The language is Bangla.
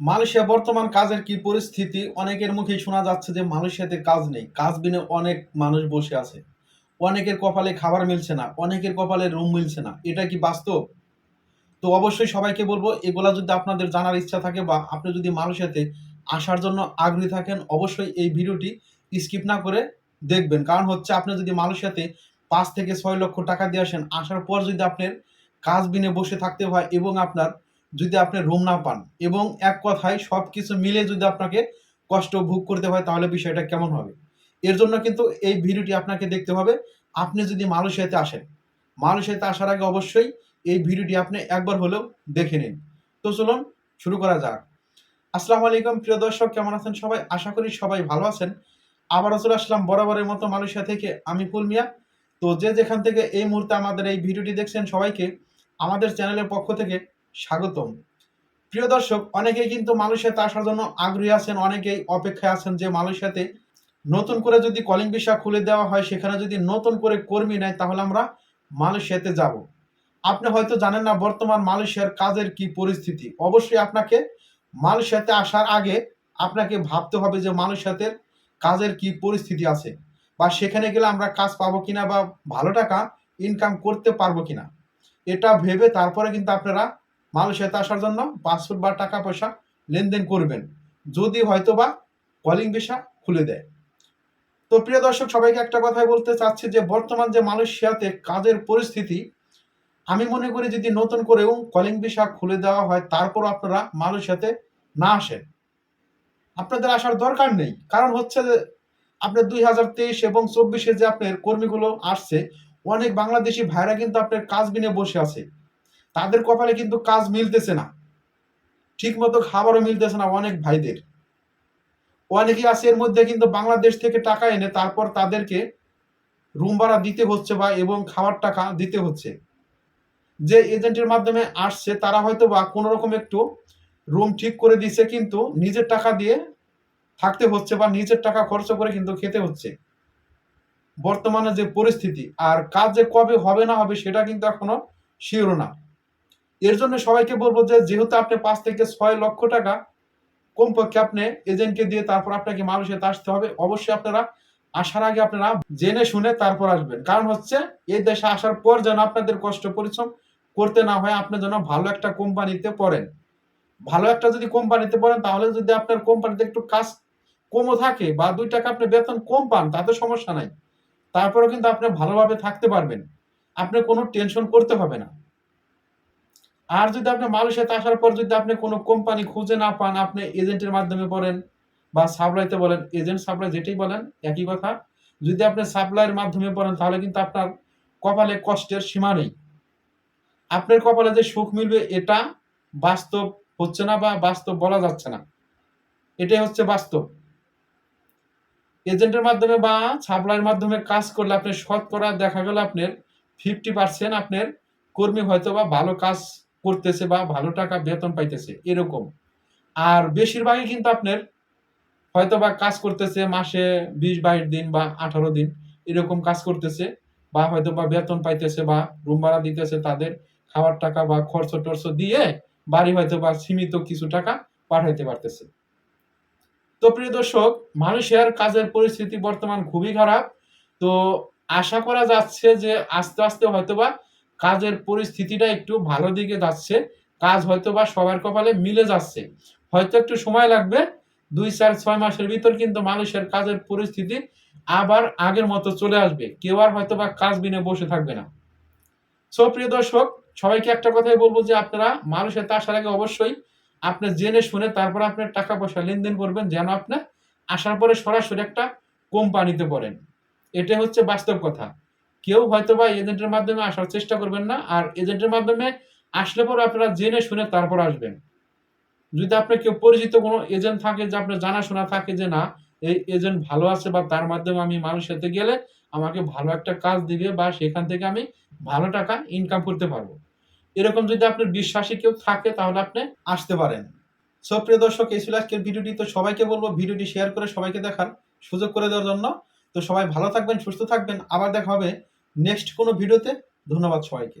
মালয়েশিয়া বর্তমান কাজের কি পরিস্থিতি? অনেকের মুখেই শোনা যাচ্ছে যে মালয়েশিয়াতে কাজ নেই। কাজ বিনে অনেক মানুষ বসে আছে। অনেকের কপালে খাবার মিলছে না, অনেকের কপালে রুম মিলছে না। এটা কি বাস্তব? তো অবশ্যই সবাইকে বলব, এগুলা যদি আপনাদের জানার ইচ্ছা থাকে বা আপনি যদি মালয়েশিয়াতে আসার জন্য আগ্রহী থাকেন, অবশ্যই এই ভিডিওটি স্কিপ না করে দেখবেন। কারণ হচ্ছে আপনি যদি মালয়েশিয়াতে পাঁচ থেকে ছয় লক্ষ টাকা দিয়ে আসেন, আসার পর যদি আপনার কাজ বিনে বসে থাকতে হয় এবং আপনার যদি আপনি রুম না পান এবং এক কথায় সব কিছু মিলে যদি আপনাকে কষ্ট ভোগ করতে হয় তাহলে বিষয়টা কেমন হবে? এর জন্য কিন্তু এই ভিডিওটি আপনাকে দেখতে হবে। আপনি যদি মালয়েশিয়াতে আসেন, মালয়েশিয়াতে আসার আগে অবশ্যই এই ভিডিওটি আপনি একবার হলেও দেখে নিন। তো চলুন শুরু করা যাক। আসসালামু আলাইকুম, প্রিয় দর্শক, কেমন আছেন সবাই? আশা করি সবাই ভালো আছেন। আবার চলে আসলাম বরাবরের মতো মালয়েশিয়া থেকে আমি ফুল মিয়া। তো যে যেখান থেকে এই মুহূর্তে আমাদের এই ভিডিওটি দেখছেন সবাইকে, আমাদের চ্যানেলের পক্ষ থেকে স্বাগতম। প্রিয় দর্শক, অনেকেই কিন্তু মালয়েশিয়াতে আসার জন্য আগ্রহী আছেন, অনেকেই অপেক্ষায় আছেন যে মালয়েশিয়াতে নতুন করে যদি কলিং ভিসা খুলে দেওয়া হয়, সেখানে যদি নতুন করে কর্মী নেয়, তাহলে আমরা মালয়েশিয়াতে যাব। আপনি হয়তো জানেন না বর্তমান মালয়েশিয়ার কাজের কি পরিস্থিতি। অবশ্যই আপনাকে মালয়েশিয়াতে আসার আগে আপনাকে ভাবতে হবে যে মালয়েশিয়াতে কাজের কি পরিস্থিতি আছে বা সেখানে গেলে আমরা কাজ পাবো কিনা বা ভালো টাকা ইনকাম করতে পারব কিনা। এটা ভেবে তারপরে কিন্তু আপনারা মালয়েশিয়াতে আসার জন্য পাসপোর্ট বা টাকা পয়সা লেনদেন করবেন। যদি হয়তো বা কলিং ভিসা খুলে দেয়। তো প্রিয় দর্শক, সবাইকে একটা কথাই বলতে চাচ্ছি যে, বর্তমান যে মালয়েশিয়াতে কাজের পরিস্থিতি, আমি মনে করি যদি নতুন করেও কলিং ভিসা খুলে দেওয়া হয় তারপর আপনারা মালয়েশিয়াতে না আসেন। আপনাদের আসার দরকার নেই। কারণ হচ্ছে যে, আপনার দুই হাজার তেইশ এবং চব্বিশে যে আপনার কর্মীগুলো আসছে, অনেক বাংলাদেশি ভাইরা কিন্তু আপনার কাজ বিনে বসে আছে। তাদের কপালে কিন্তু কাজ মিলতেছে না। ঠিক মতো খাবারও মিলতেছে না অনেক ভাইদের। অনেকেই আছে এর মধ্যে কিন্তু বাংলাদেশ থেকে টাকা এনে তারপর তাদেরকে রুম ভাড়া দিতে হচ্ছে বা এবং খাবার টাকা দিতে হচ্ছে। যে এজেন্টের মাধ্যমে আসছে তারা হয়তো বা কোনো রকম একটু রুম ঠিক করে দিছে কিন্তু নিজের টাকা দিয়ে থাকতে হচ্ছে বা নিজের টাকা খরচ করে কিন্তু খেতে হচ্ছে। বর্তমানে যে পরিস্থিতি আর কাজ যে কবে হবে না হবে সেটা কিন্তু এখনও শিওর না। এর জন্য সবাইকে বলব যে, যেহেতু আপনি পাঁচ থেকে ছয় লক্ষ টাকা কমপক্ষে আপনি এজেন্টকে দিয়ে তারপর আপনাকে মালয়েশিয়াতে আসতে হবে, অবশ্যই আপনারা আসার আগে আপনারা জেনে শুনে তারপর আসবেন। কারণ হচ্ছে, এই দেশে আসার পর যেন আপনাদের কষ্ট পরিশ্রম করতে না হয়, আপনি যেন ভালো একটা কোম্পানিতে পড়েন। ভালো একটা যদি কোম্পানিতে পড়েন, তাহলে যদি আপনার কোম্পানিতে একটু কাজ কমও থাকে বা দুই টাকা আপনি বেতন কম পান, তাতে সমস্যা নাই। তারপরেও কিন্তু আপনি ভালোভাবে থাকতে পারবেন। আপনি কোনো টেনশন করতে হবে না। আর যদি আপনি মালয়েশিয়াতে আসার পর যদি আপনি কোনো কোম্পানি খুঁজে না পান, আপনি এজেন্টের মাধ্যমে পড়েন বা সাপ্লাইতে বলেন, এজেন্ট সাপ্লাই যেটাই বলেন, একই কথা। যদি আপনি সাপ্লাইয়ের মাধ্যমে পড়েন তাহলে কিন্তু আপনার কপালে কষ্টের সীমা নেই। আপনার কপালে যে সুখ মিলবে, এটা বাস্তব হচ্ছে না বা বাস্তব বলা যাচ্ছে না। এটাই হচ্ছে বাস্তব। এজেন্টের মাধ্যমে বা সাপ্লাইয়ের মাধ্যমে কাজ করলে আপনি শতকরা দেখা গেল আপনার ফিফটি পার্সেন্ট আপনার কর্মী হয়তো বা ভালো কাজ করতেছে বা ভালো টাকা বেতন পাইতেছে, এরকম। আর বেশিরভাগই কিন্তু আপনার হয়তো বা কাজ করতেছে মাসে বিশ, বাইশ দিন বা আঠারো দিন, এরকম কাজ করতেছে বা হয়তো বা বেতন পাইতেছে বা রুম ভাড়া দিতেছে তাদের খাবার টাকা বা খরচ টর্চ দিয়ে বাড়ি হয়তো বা সীমিত কিছু টাকা পাঠাইতে পারতেছে। তো প্রিয় দর্শক মালয়েশিয়ার কাজের পরিস্থিতি বর্তমান খুবই খারাপ। তো আশা করা যাচ্ছে যে আস্তে আস্তে হয়তোবা কাজের পরিস্থিতিটা একটু ভালো দিকে যাচ্ছে, কাজ হয়তো বা সবার কপালে মিলে যাচ্ছে। হয়তো একটু সময় লাগবে, দুই চার ছয় মাসের ভিতর কিন্তু মানুষের কাজের পরিস্থিতি আবার আগের মতো চলে আসবে। কেউ আর হয়তো বা কাজ বিনে বসে থাকবে না। সো প্রিয় দর্শক, সবাইকে একটা কথাই বলব যে আপনারা মানুষের আসার আগে অবশ্যই আপনি জেনে শুনে তারপর আপনার টাকা পয়সা লেনদেন করবেন, যেন আপনি আসার পরে সরাসরি একটা কোম্পানিতে পড়েন। এটা হচ্ছে বাস্তব কথা। কেউ হয়তো বা এজেন্টের মাধ্যমে আসার চেষ্টা করবেন না, আর এজেন্টের মাধ্যমে আসলে পরে আপনারা জেনে শুনে তারপর আসবেন। যদি আপনার কেউ পরিচিত কোনো এজেন্ট থাকে যে আপনার জানাশোনা থাকে যে না, এই এজেন্ট ভালো আছে বা তার মাধ্যমে আমি মানুষ সাথে গেলে আমাকে ভালো একটা কাজ দিবে বা সেখান থেকে আমি ভালো টাকা ইনকাম করতে পারব। এরকম যদি আপনার বিশ্বাসী কেউ থাকে তাহলে আপনি আসতে পারেন। সো প্রিয় দর্শক, এই ছিল আজকের ভিডিওটি। তো সবাইকে বলব ভিডিওটি শেয়ার করে সবাইকে দেখার সুযোগ করে দেওয়ার জন্য। তো সবাই ভালো থাকবেন সুস্থ থাকবেন। আবার দেখা হবে নেক্সট কোনো ভিডিওতে ধন্যবাদ সবাইকে।